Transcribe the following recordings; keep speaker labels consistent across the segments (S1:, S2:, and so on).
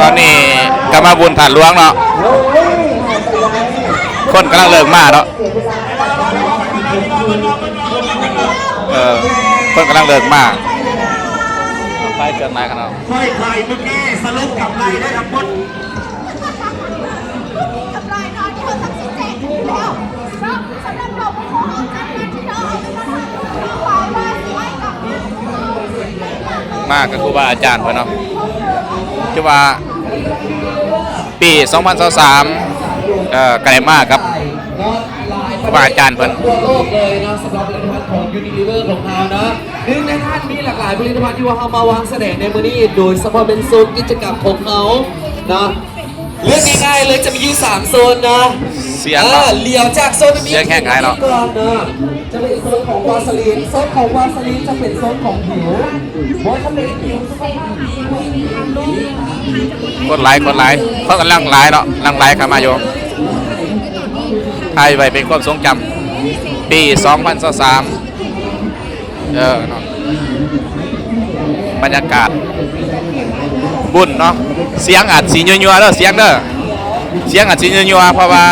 S1: ตอนนี้กำมาบุญถาดหลวงเนาะ คนกำลังเลิกมาเนาะเออคนกำลังเลิกมาไปเกินมากันเนาะ
S2: ค่อยใครเมื่อกี้สรุปกับไรได้ครับมด
S3: กับรายนอนที่เขาทำสินแจกอยู่แล้ว
S1: มากกับครูบาอาจารย์เพิ่นเนาะที่ว่าปี 2023เอ่อกระไดมากครับครูบาอาจารย์เพิ่น
S4: ทั่วโลกเลยนะสำหรับผลิตภัณฑ์ของยูนิเวอร์ของเรานะหนึ่งในท่านมีหลากหลายผลิตภัณฑ์ที่ว่าเขามาวางแสดงในมือนี้โดยเฉพาะเป็นโซนกิจกรรมของเขานะ เลือกง่ายๆเลยจะมีอยู่สามโซนนะ
S1: เสียง
S4: เอ
S1: เนาะ
S4: อเลี้ยวจากโซนนี้
S1: เสียงแห้งหายเนาะ
S4: ก่อนนะจะเป็นโซนของวาสลีนโซนของวาสลีนจะเป็นโซนของผิวบนทะเลผิวสุขภาพดี
S1: คนหลายคนหลายเขากำลังหลายเนาะลังหลายเข้ามาโยมไทยไปเป็นความทรงจำปี 2023เออเนาะบรรยากาศ บุญเนาะเสียงอาจสีนัวๆเด้อเสียงเด้อเสียงอาจสีนัวๆเพราะว่า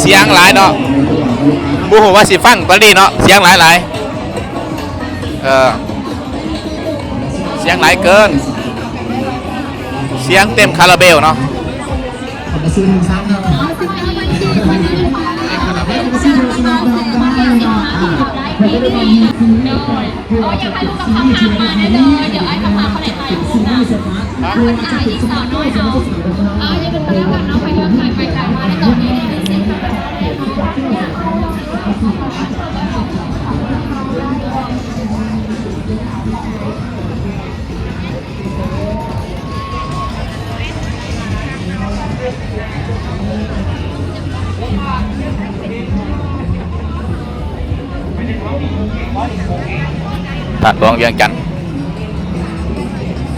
S1: เสียงหลายเนาะบูฮูว่าสิฟังตอนนี้เนาะเสียงหลายหลายๆเออเสียงหลายเกิน เสียงเต็มคาราเบลเนาะ
S3: โอ้ยอยากถ่ายรูปกับคำถามมาได้เลย เดี๋ยวไอ้คำถามเขาไหนถ่ายรูปนะคนถ่ายอีกสาวน้อยเนาเอออย่าเป็นคนแล้วกันเนาะไปเดินถ่ายไปถ่ายมาได้ตอนนี้เนี่ยเป็นเซ็ต
S1: ตัด หลวงเวียงจันทร์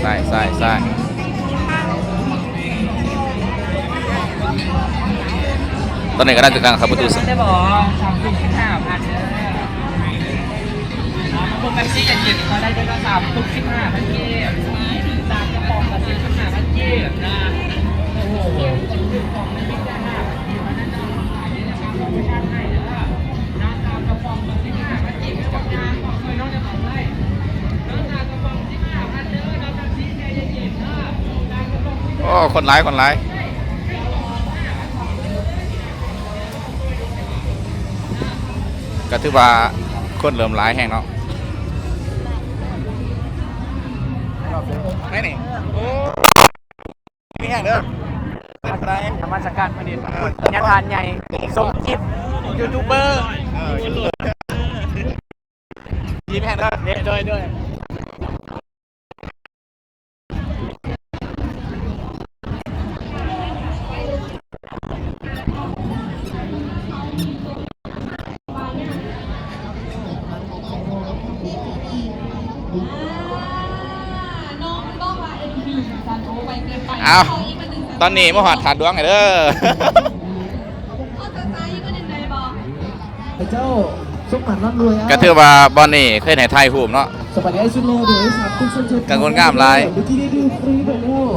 S1: ใช่ใช่ใช่ตอนนี้ก็ได้จากการขับประตูส
S5: ได้บอกสามสิบห้าพันเด้อพวกแท็กซี่เย็นๆเขาได้ด้วยก็สามทุกสิบห้าพันเก็บสามกระป๋องละสิบห้าพันเก็บนะโอ้โห โอ้คนร้าย
S1: คนร้ายก็ถือว่าคนเริ่มร้ายแห้งเนาะไม่นี่โอ้มีแห้งเด้อเป็นไร
S5: ธรรมสกัดผลิตยาทานใหญ่สมจิตยูทูบเบอร์
S1: ยิ้มแห้งเด้อ
S5: เนี่ยด้วยด้ว
S1: เอาตอนนี้มหอดถาดดวงไงเด้อ
S4: พระเจ้าสมบัติร่ำรวยอะ
S1: ก็ถือว่าบอลนี่เคยไหนไทยหูมเนาะ
S4: สวัสดีไอ้ชุดโลเดี๋ยวไอ้สามคุณชนเชิญ
S1: กังวลงามหลาย
S4: เมื่อกี้ได้ดูฟรีไปแล้ว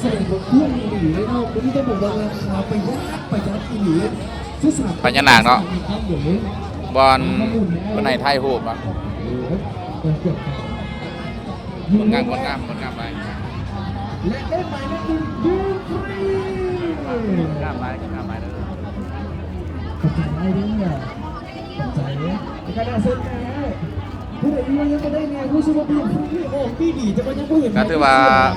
S4: ใส่บนเครื่องอีหลีเลยเนาะวันนี้ต้องบอกว่าราคาประหยัดประหยัดอีหลีที่สาม
S1: พญานาคเนาะ
S4: มีความเหลือบ
S1: อลคนไหนไทยหูมอะ
S4: เกือบเกือบ
S1: คนงามคนงามคนงามไป
S4: และได้หมายเลขหนึ่งยูฟรี
S1: งามไปงามไปเด้อ
S4: ขอบใจได้ด้วยขอบใจเนี่ยการได้เซ็นแม่ผู้ใดที่ว่ายังไม่ได้เนี่ยผู้ชื่อว่าพี่พี่โอ้พี่ดีจะมายังผู้เห็น
S1: ก็ถือว่า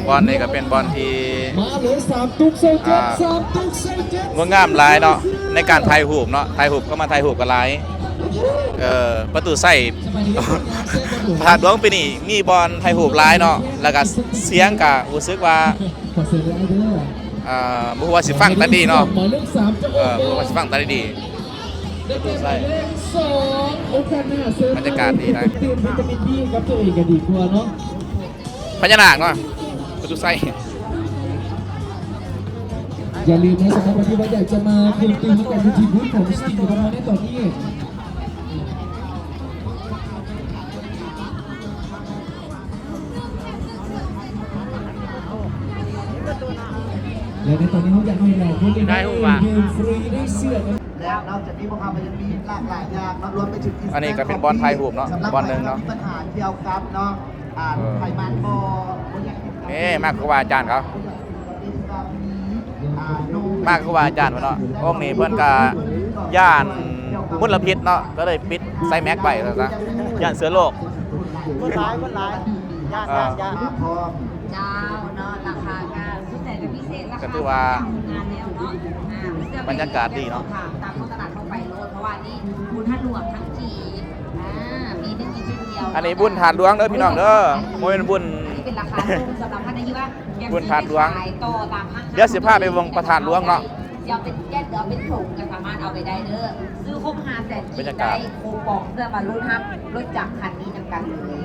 S1: บอลนี่ก็เป็นบอลที่
S4: มาเลยสามตุ๊กเซเจ็ดสามตุ๊กเซเจ็ด
S1: งดงามหลายเนาะในการไทยหูมเนาะไทยหูมก็มาไทยหูมกันหลาย เออประตูใส่ถาดดวงไปนี้มีบอลไทยหูมหลายเนาะแล้วก็เสียงก็รู้สึกว่า
S4: อ่า
S1: บ่ฮู้ว่าสิฟังตาดีเนาะ
S4: เลขสามจะ
S1: เออบ่ฮู้ว่าสิฟังตาดี
S4: ได้แก่หมายเลขสองโอกาสหน้าเซิร์ฟ
S1: บรรยากาศดีนะพญานาคเนาะประตูใส่
S4: อย่าลืมนะสำหรับวันที่ว่าอยากจะมาเพียงตีกับทีทีบูธของสตีกับเราในตอนนี้ ตอนนี้เขาอยากให้เราคน
S1: ได้หูป่ะ
S4: เดินฟรีได้เสื้อกัน
S6: และนอกจากนี้พวกเรายังมีหลากหลายอย่างนะรวมไปถึง
S1: อันนี้ก็เป็นบอลไทยหูปเนาะ
S6: สำหรับบ
S1: อลหนึ่งเนาะ
S6: ใครที่มีปัญหาเกี่ยวกับเนาะอ่า
S1: เออ
S6: ไขมันบอบ่อยากกิน
S1: เอ๊มากครูบาอาจารย์เขา
S6: อ่าโน
S1: มากครูบาอาจารย์วะเนาะองค์นี้เพื่อนกาย่านมุลพิษเนาะก็เลยปิดไซแม็กไปซะย่านเสือโลก
S6: คนร้ายคนร้ายยาก
S1: อ่า
S6: ยากยากพร้อม
S3: เจ้าเนาะ
S1: ก็ถือว่า
S3: งานแล้วเนาะอ่ามีเสื้อบ
S1: รรยากาศดีเนาะ
S3: ตามท้องตลาดทั่วไปโลดเพราะว่านี่บุญท่านหลวงทั้งทีอ่ามีหนึ่งกินชุดเดียว
S1: อันนี้บุญทานดวงเด้อพี่น้องเด้อโมเป็นบุญ
S3: อันนี้เป็นราคาส่งสำหรับท่านที่ว่ายัง
S1: บุญทานหลวง
S3: ขายต่อตามห้าง
S1: เดี๋ยวสิพาไปวงประธานหลวงเนาะ
S3: เดี๋ยวเป็นแก้วเดี๋ยวเป็นถุงก็สามารถเอาไปได้เด้อซื้อครบห้าแสน
S1: บรรยากาศ
S3: ได้คูปองเพื่อมาลุ้นฮับรถจากคันนี้นำกันเลย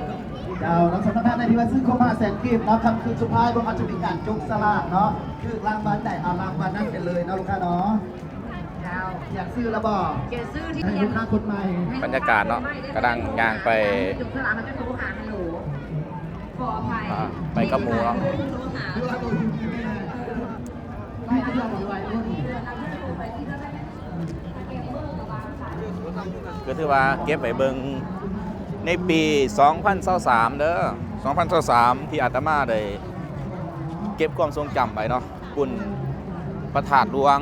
S6: เจ้าน้องสำนักงานในที่ว่าซื้อครบห้าแสนกีบเนาะคำคืนสุดท้ายพวกเขาจะมีการจุกสลากเนาะคือรางวัลไหนเอารางวัลนั้นไปเลยเนาะลูกค้าเนาะ
S3: เจ้า
S6: อยากซื้อแล้วบอก
S3: เจอซื้อที่
S6: ให้
S3: เขีย
S6: ลู
S3: น
S6: กค้าคนใหม่
S1: บรรยากาศเนาะกำลังย่างไป
S3: จุดสลากมันจะโทรหาฮัลโหลขออภัย
S1: อ่าไปกับหมู่เนาะ
S3: โทรหา
S6: ดูว่าตัวอยู่ที่ไม่ได้ไม่ได้ยอมรวยรุ่น
S1: ก็ถือว่าเก็บไว้เบิง ในปี 2023เด้อ2023 ที่อาตมาได้เก็บความทรงจำไปเนาะบุญประถาดหลวง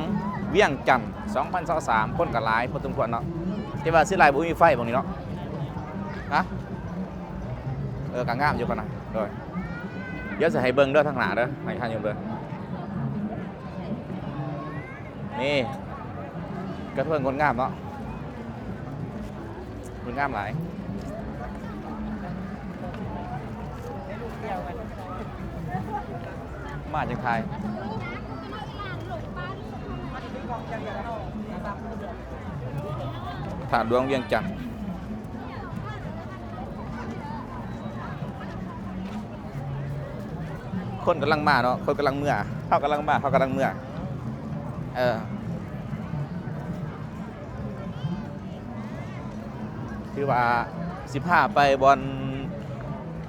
S1: เวียงจันทน์2023คนก็หลายพอสมควรเนาะที่ว่าสิหลายบ่มีไฟบ่นี้เนาะฮะเออก็งามอยู่กันนะโดยเดี๋ยวจะให้เบิ่งเด้อทางหน้าเด้อให้ท่านอยู่เบิ่งนี่กระเพื่อนคนงามเนาะคุณงามหลาย มาจากไทยฐานดวงเวียงจันทน์คนกำลังมาเนาะคนกำลังเมื่อเขากำลังมาเขากำลังเมื่อเออคือว่าสิพาไปบอล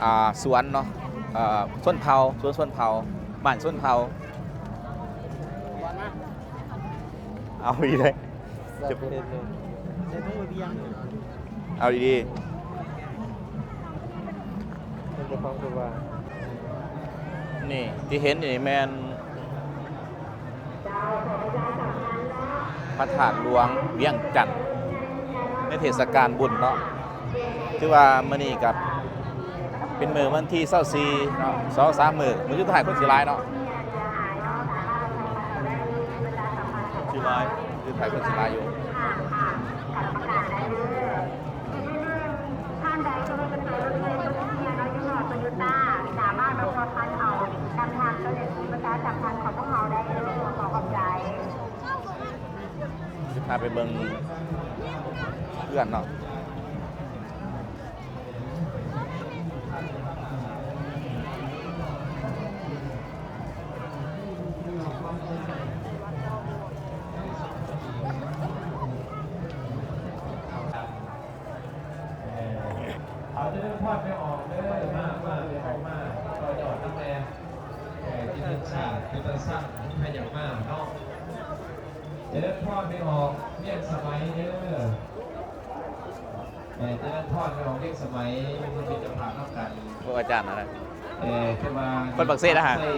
S1: อ่าสวนเนาะอ่าส้นเผาสวนส้นเผา บ้านส้นเผาเอาดีเลยจะเอาดีๆนี่ที่เห็นนี่แมนพระธาตุหลวงเวียงจันทน์ในเทศกาลบุญเนาะ คือว่ามื้อนี้กับ เป็นมือวันที่24เนาะสองสามมือมือสุดท้ายคนสิหลายเนาะสิหลายคือถ่ายคนสิหลายอยู่
S7: ท่านใดที่ไม่เป็นตัวรถเมล์รถเมียน้อยจังหวัดโตโยต้าสามารถมาพอทันเอานำทางเจ้าหน้าที่ประชาสัมพันธ์ของพวกเราได้เลยขอขอบใจ
S1: สิพาไปเบิ่งเพื่อนเนาะ
S8: ที่เป็นชาติเป็นประสักขยันมากเนาะจะได้ทอดไม่ออกเรียกสมัยเด้อเออจะได้ ทอดไม่ออกเรียกสมัยมันจะเป็นจะผ่านนอกกัน
S1: พวกอาจารย์นะนะ
S8: เออขึ้นมา
S1: คนปักเซ่นะฮะ
S8: ใส่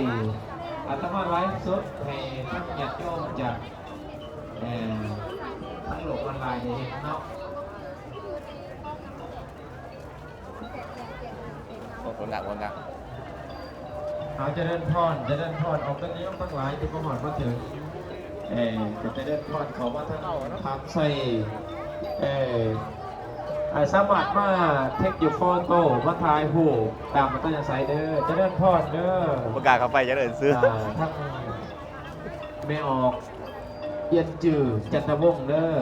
S8: อาตมาไลฟ์สดให้ท่านญาติโยมจากเออทั้งโลกออนไลน์ได้เห็นเนาะ
S1: พวกคนงามคนงาม
S8: เขาจะเดินทอดจะเดินทอดออกกันนี้ตั้งหลายที่ก็หอดมาถึงเออก็จะเดินทอดเขามาทั้งทางใส่เออไอ้ สามารถมาเทคอยู่โฟโต้มาถ่ายหูปตามมันก็จะใส่เด้อจะเดินทอดเด้อ
S1: ผมประกาศเข้าไปจะเดินซื้อ
S8: อ่าทั้งไม่ออกเย็นจืดจันทวงศ์เด้อ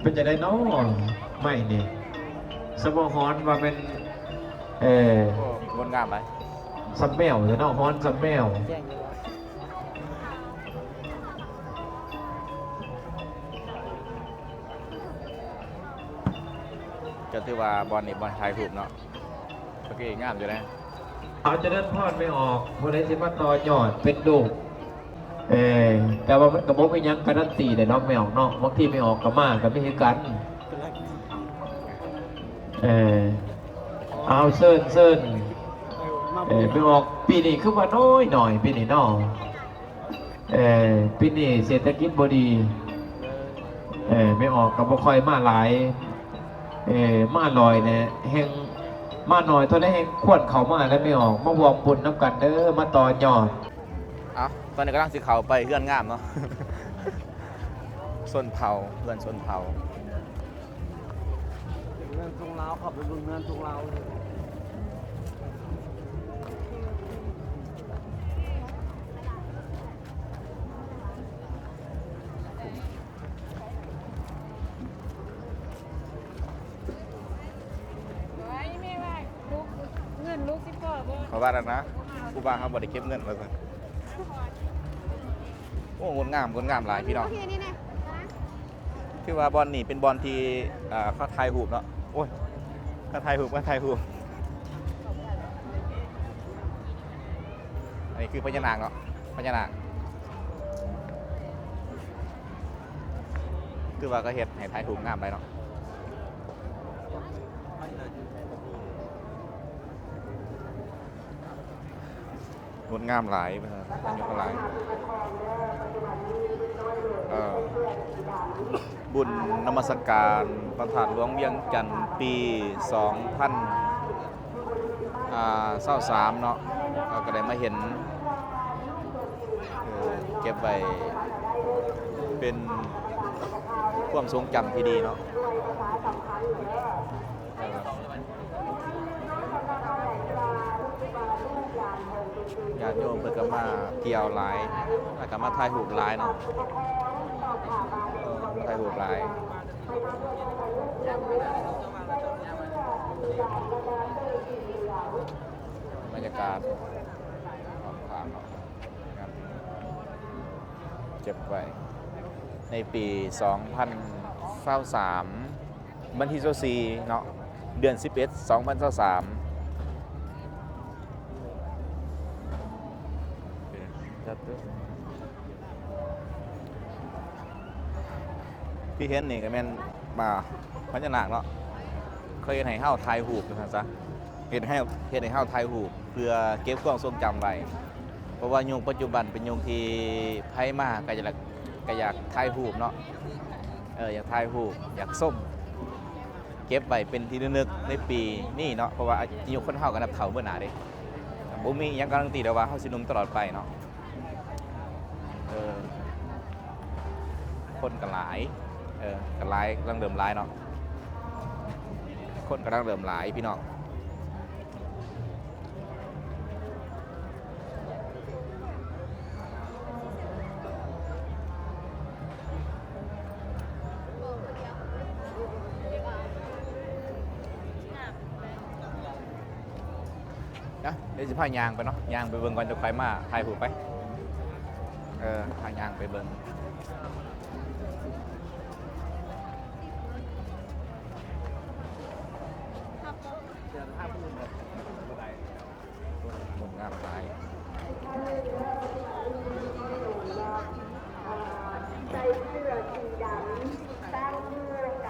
S8: เป็นจะได้น้อไม่เนี่ยสมองฮอนมาเป็นเออ
S1: โอ้คนงามไป
S8: ซัมเมลจะน้องฮอนซัมเมล
S1: ก็ถือว่าบอลนี่บอลไทยถูกเนาะเมื่อกี้งามอยู่นะ
S8: เขาจะเดินพอดไม่ออกคนใดสิมาต่อยอดเป็นลูเออแต่ว่ากระบอกไม่ยังการันตีแต่น้องไม่ออกนอกบางทีไม่ออกก็มากก็ไม่คือกันเออเอาเซิร์นเซิร์นเออไม่ออกปีนี้คือว่าน้อยหน่อยปีนี้นอเออปีนี้เศรษฐกิจบดีเออไม่ออกก็บ่คอยมาหลาย เออมาลอยเนี่ยแห่งมาหน่อยเท่าได้แห่งขวดเขามาแล้วไม่ออกมาวอมบุญน้ำกันเด้อมาต่อยอด
S1: เอาตอนนี้กำลังสิเขาไปเพื่อนงามเนาะส่วนเผาเพื่อนส่วนเผา
S6: เงินทรงลาวขับไปบึงเงินทรงลาว
S3: ไว่า
S1: แล้วนะผู้บ้าเขาบริเก็บเงินมาสิโอ้งดงามงดงามหลายพี่น้อง
S3: โอเคนี่นะ
S1: คือว่าบอลนี่เป็นบอลที่อ่าเขาไทยหูบเนาะโอ้ยเขาไทยหูบเขาไทยหูบอันนี้คือพญานาคเนาะพญานาคคือว่าก็เห็ดให้ไทยหูบงามไปเนาะ งดงามหลายไปเลยบยกหลายบุญนมัสการประธานหลวงเวียงจันทร์ปี 2000อ่าเศร้าสามเนาะเราก็ได้มาเห็นเก็บไว้เป็นความทรงจำที่ดีเนาะเออญาติโยมเพิ่นก็มาเที่ยวหลายแล้วก็มาถ่ายรูปหลายเนาะไทยหูปลายบรรยากาศผ่านครับเจ็บไว้ในปี 2023บันทีโซซีเนาะเดือน 11 2023จัดด้วย พี่เห็นนี่ก็แม่นมาพญานาคเนาะเคยเห็นให้เฮาทายหูปนะซะเห็นให้เห็นให้เฮาทายหูปเพื่อเก็บความทรงจำไว้เพราะว่ายุคปัจจุบันเป็นยุคที่ไพ่มากก็อยากก็อยากทายหูปเนาะเอออยากทายหูปอยากส้มเก็บไว้เป็นที่ระลึกในปีนี้เนาะเพราะว่าอายุคนเฮาก็นับเฒ่าเมื่อหนาเด้บ่มียังการันตีได้ว่าเฮาสินุ่มตลอดไปเนาะเออคนก็หลาย ออกันไลายกำลังเดิมไลายเนาะคนกำลังเดิมหลายพี่น้องนะเดี๋ยวจะพายางไปเนาะยางไปเบิ่งก่อนจะไปมาถ่ายหูไป เออพายางไปเบิ่งดงามหลาย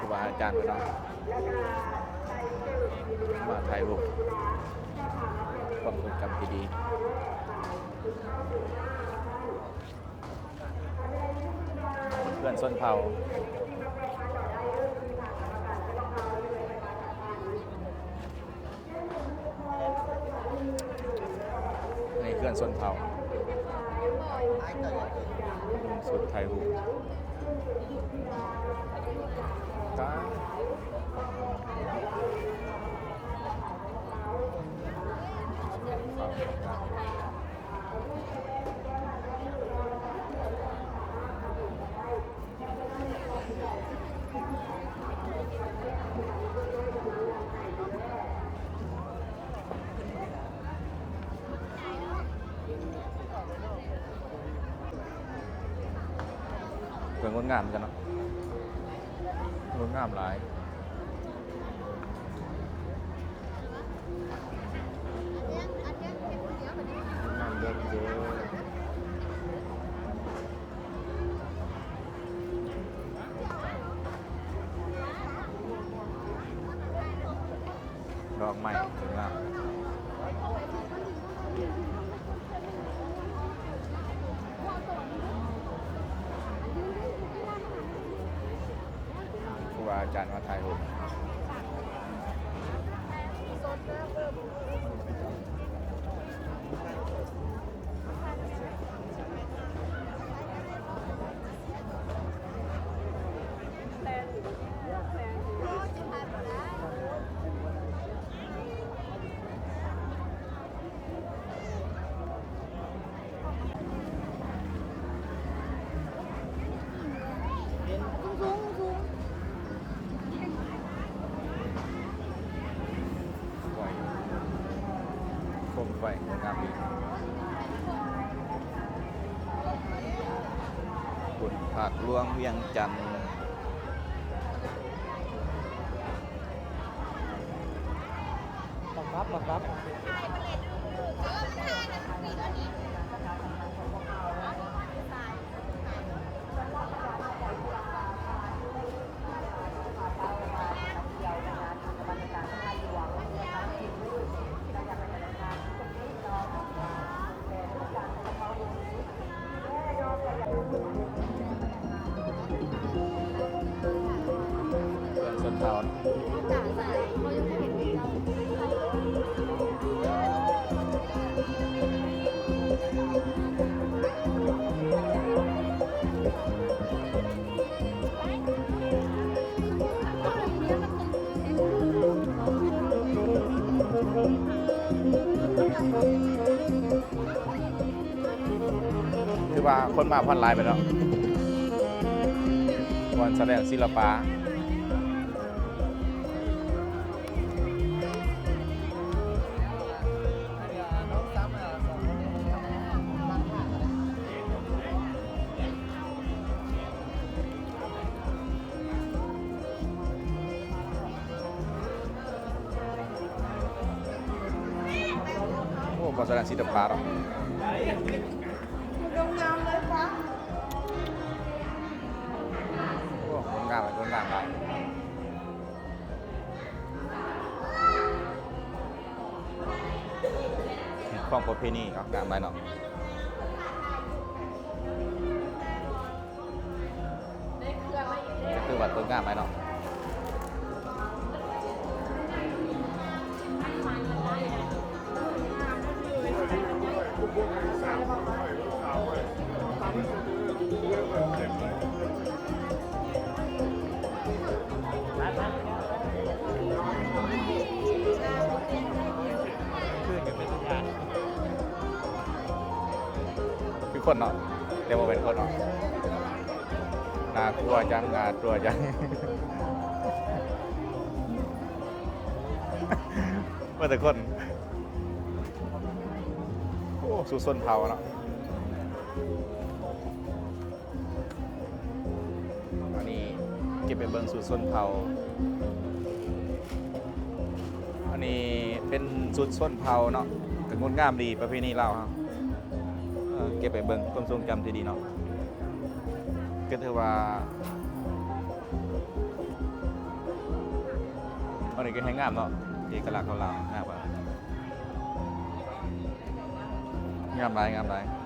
S1: ครูบาอาจารย์ไปเนาะมาถ่ายรูปความทรงจำที่ดีเพื่อนส้นเผาในเคลื่อนส้นเผาสุดไทยหู ตาเกินงด งามหลายดอกเยอะดอกไล้วาากลวงเวียงจันทร์ ว่าคนมาพันลายไปแล้ววันแสดงศิลปะโอ้บอสแสดงศิลปะหรอ ของประเพณีเนาะงามไปเนาะก็คือวัดคนงามไปเนาะคือ คนเนาะเรียกว่าเป็นคนเนาะน่ากลัวจังน่ากลัวจังว่าแต่คนโอ้สุส้นเผาเนาะอันนี้เก็บไปเบิ่งสูตรส้นเผาอันนี้เป็นสูตรส้นเผาเนาะแต่งดงามดีประเพณีเราครับ เก็บไปเบิ่งความทรงจำที่ดีเนาะก็ถือว่าอันนี้ก็ให้งามเนาะเอกลักษณ์ของเรางามว่างามหลายงามไรก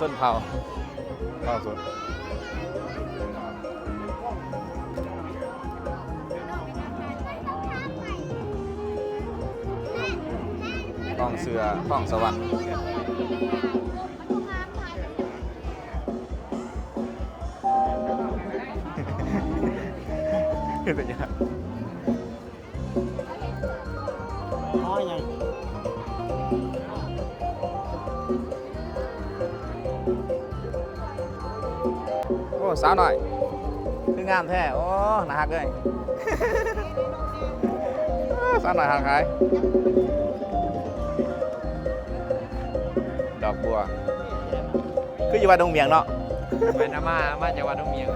S1: ส้นเผาเผาสุดท้องเสือท้องสวรรค์เป็นยังโอ้ สาวหน่อย คืองามแท้ โอ้น่าฮักเลย สาวหน่อยหักหาย ดอกบัว คืออยู่วัดดงเมียงเนาะไปน้ำมามาจากวัดน้องเมียง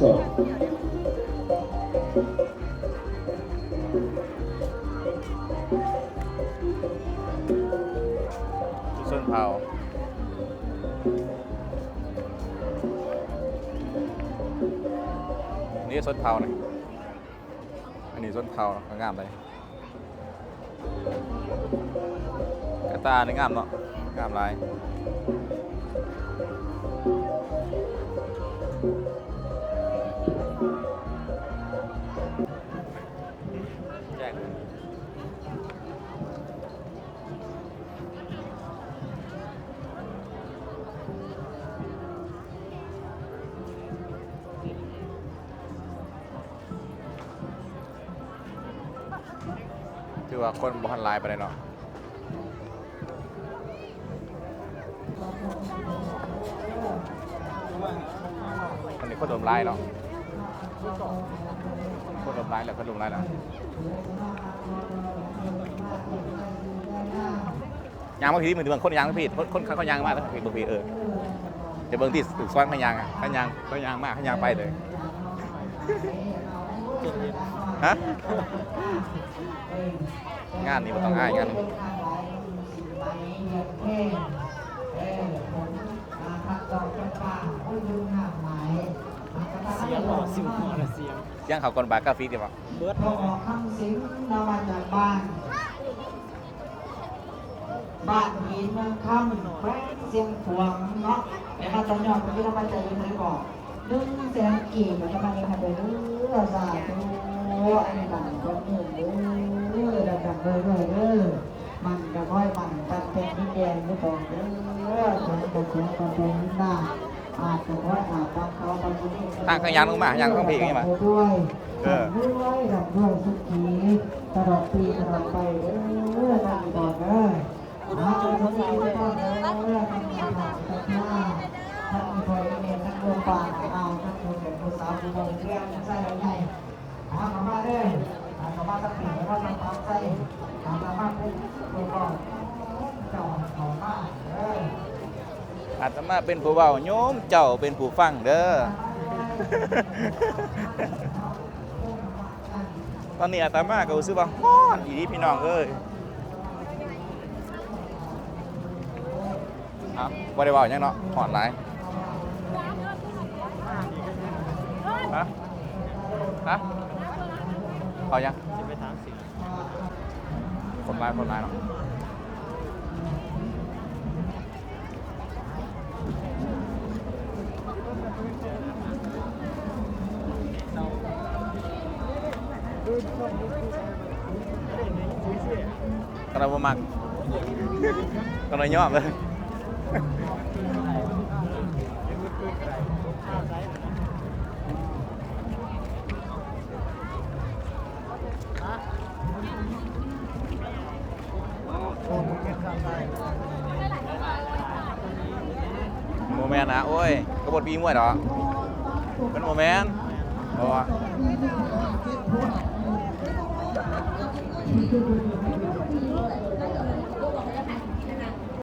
S1: ส้ เผานะอันนี้ส้นเผาเนะงามเลยกระตานี่งามเนาะงามลาย ถือว่าคนบ่ทันหลายไปเลยเนาะอันนี้คนโดนไล่เนาะคนโดนไล่แล้วคนโดนไล่แล้วยางมาพีเหมือนเมืองคนยางมาพีคนคนเขายางมากแล้วพีบางพีเออเดี๋ยวเบิ่งที่ตึกซ้อนขยางอะขยางขยางมากขยางไปเลย ฮะงานนี้มันต้องง่ายงานนี้
S5: เสียงหล่อสิวหัวละเสียง
S1: เสียงเขาก่อนบาร์กาฟีดีป่ะ
S5: เบิร์ด
S6: พอออกคำสิงเรามาจากบ้าน บ้านหินเมืองคำแควงเสียงขวงเนาะแต่มาตอนยอดที่เรามาเจอยังไม่บอกนึ่งแสนกี่มันจะมาในพันเดือนเออสาธุ อันนี้บังคนหนึ่งเด้อดังดังเบอเบอร์เด้อมันจะค่อยมันตัดเป็นนิดเดียวไม่บอกเด้อเสียงตกเสียงตกเป็นนิดหน้าอาจจะค่อยอาจต้องเขาบางที
S1: ทางขยางลงมายางต้องพีอย่างนี้มา
S6: ด้วย
S1: เออ
S6: ด้วยดับด้วยสุขีตลอดปีตลอดไปเด้อตามต่อเด้อมาจนถึงปีนี้ก็เด้อทำงานผ่านสักหน้าท่านมีพอยเรียนนักเรียนป่าเอาท่านผู้เป็นผู้สาวผู้บริงเรียนใส่ใหญ่ หามาเด้อหามาสักปีแล้วก็ทำความใส่หามาเป็นผู้ก่อนเจ้าของมาเด้อ
S1: อาตมาเป็นผู้เว้าโยมเจ้าเป็นผู้ฟังเด้อ ตอนนี้อาตมาก็รู้สึกว่าฮ้อนอีดีพี่น้องเอ้ยอ้าบ่ได้เว้าหยังเนาะฮ้อนหลายฮะฮะ เอายัง
S5: จะไปทางสิ
S1: คนร้ายคนร้ายเนาะกระบมักกระยอมเลย โมแมนนะ โอ้ยกระบด ปีมวยเหรอเป็นโมเมนบอกว่